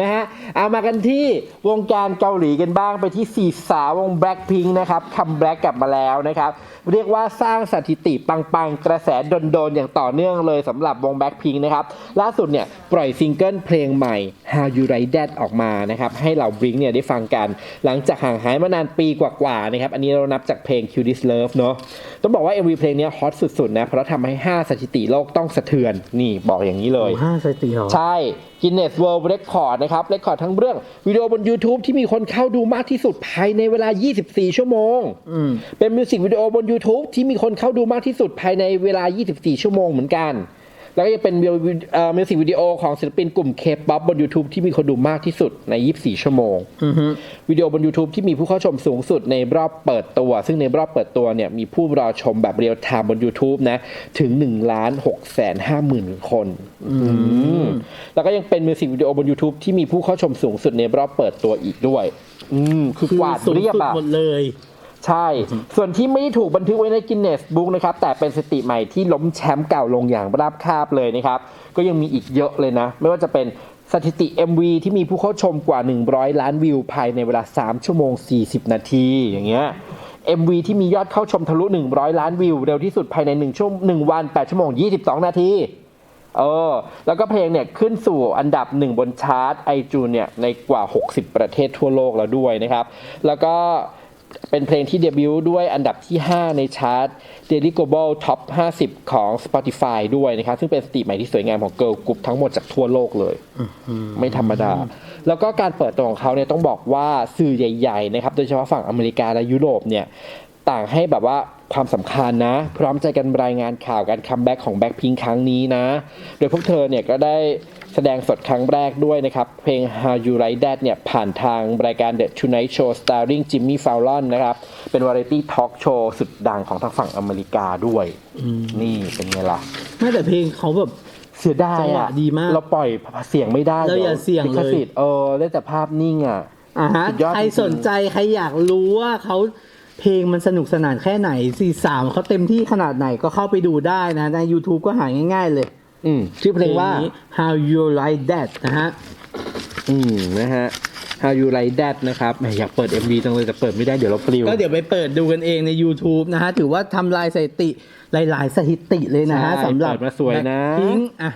นะฮะเอามากันที่วงการเกาหลีกันบ้างไปที่สี่สาววง Blackpink นะครับคัมแบ็กกลับมาแล้วนะครับ เรียกว่าสร้างสถิติปังๆ กระแสโดนๆ อย่างต่อเนื่องเลยสำหรับวง Blackpink นะครับ ล่าสุดเนี่ยปล่อยซิงเกิลเพลงใหม่ How You Like That ออกมานะครับให้เหล่า Blink เนี่ยได้ฟังกัน หลังจากห่างหายมานานปีกว่าๆนะครับอันนี้เรานับจากเพลง Cute This Love เนอะต้องบอกว่า MV เพลงเนี้ยฮอตสุดๆนะเพราะทำให้ 5 สถิติโลกต้องสะเทือนนี่บอกอย่างนี้เลยโอ้ห้าสถิติเหรอ ใช่ Guinness World Record นะครับเรคคอร์ดทั้งเรื่องวิดีโอบน YouTube ที่มีคนเข้าดูมากที่สุดภายในเวลา 24 ชั่วโมงอืมเป็นมิวสิกวิดีโอบน YouTube ที่มีคนเข้าดูมากที่สุดภายในเวลา 24 ชั่วโมงเหมือนกัน แล้วก็ยังเป็นมิวสิกวิดีโอของศิลปินกลุ่ม K-POP บน YouTube ที่มีคนดูมากที่สุดใน 24 ชั่วโมงอือฮึวิดีโอบน YouTube ที่มีผู้เข้าชมสูงสุดในรอบเปิดตัว ซึ่งในรอบเปิดตัวเนี่ยมีผู้รอชมแบบเรียลไทม์บน YouTube นะ ถึง1ล้าน6แสน5หมื่นคนอืมแล้วก็ยังเป็นมิวสิกวิดีโอบน YouTube ที่มีผู้เข้าชมสูงสุดในรอบเปิดตัวอีกด้วย อืมคือกวาดสูงเรียบสุดอะหมดเลย ใช่ ส่วนที่ไม่ได้ถูกบันทึกไว้ในกินเนสบุ๊กนะครับ แต่เป็นสถิติใหม่ที่ล้มแชมป์เก่าลงอย่างราบคาบเลยนะครับ ก็ยังมีอีกเยอะเลยนะ ไม่ว่าจะเป็นสถิติ MV ที่มีผู้เข้าชมกว่า 100 ล้านวิวภายในเวลา 3 ชั่วโมง 40 นาที อย่างเงี้ย MV ที่มียอดเข้าชมทะลุ 100 ล้านวิว เร็วที่สุดภายใน1ชั่ว1วัน 8 ชั่วโมง 22 นาที เออ แล้วก็เพลงเนี่ยขึ้นสู่อันดับหนึ่งบนชาร์ตไอจูนเนี่ยในกว่า 60 ประเทศทั่วโลกแล้วด้วยนะครับ แล้วก็ เป็นเพลงที่เดบิวต์ด้วยอันดับที่ 5 ในชาร์ต Daily Global Top 50 ของ Spotify ด้วยนะครับ ซึ่งเป็นสถิติใหม่ที่สวยงามของเกิร์ลกรุ๊ปทั้งหมดจากทั่วโลกเลย ไม่ธรรมดา แล้วก็การเปิดตัวของเขาเนี่ยต้องบอกว่าสื่อใหญ่ๆนะครับโดยเฉพาะฝั่งอเมริกาและยุโรปเนี่ยต่างให้แบบว่าความสำคัญนะ พร้อมใจกันรายงานข่าวการคัมแบ็กของแบ็คพิงครั้งนี้นะ โดยพวกเธอเนี่ยก็ได้ แสดงสดครั้งแรกด้วยนะครับ เพลง How You Like That เนี่ย ผ่านทางรายการ The Tonight Show starring Jimmy Fallon นะครับ เป็นวาไรตี้ทอล์กโชว์สุดดังของทางฝั่งอเมริกาด้วย นี่เป็นไงล่ะ ไม่แต่เพลงเขาแบบเสียดายจังหวะอะดีมาก เราปล่อยเสียงไม่ได้เราอย่าเสี่ยงเลยลิขสิทธิ์เออเล่นแต่ภาพนิ่งอะอ่าฮะสุดยอดใครจริงๆสนใจ ใครอยากรู้ว่าเขาเพลงมันสนุกสนานแค่ไหนสี่สามเขาเต็มที่ขนาดไหนก็เข้าไปดูได้นะใน YouTube ก็หาง่าย ๆ เลย อืมชื่อเพลงว่านี้ How You Like That นะฮะอืมนะฮะ How You Like That นะครับแหมอยากเปิด MV จังเลยแต่เปิดไม่ได้เดี๋ยวเราปลิว ก็เดี๋ยวไปเปิดดูกันเองใน YouTube นะฮะ ถือว่าทำลายสถิติหลาย ๆ สถิติเลยนะฮะใช่สำหรับเปิดมาสวยนะพิงอะ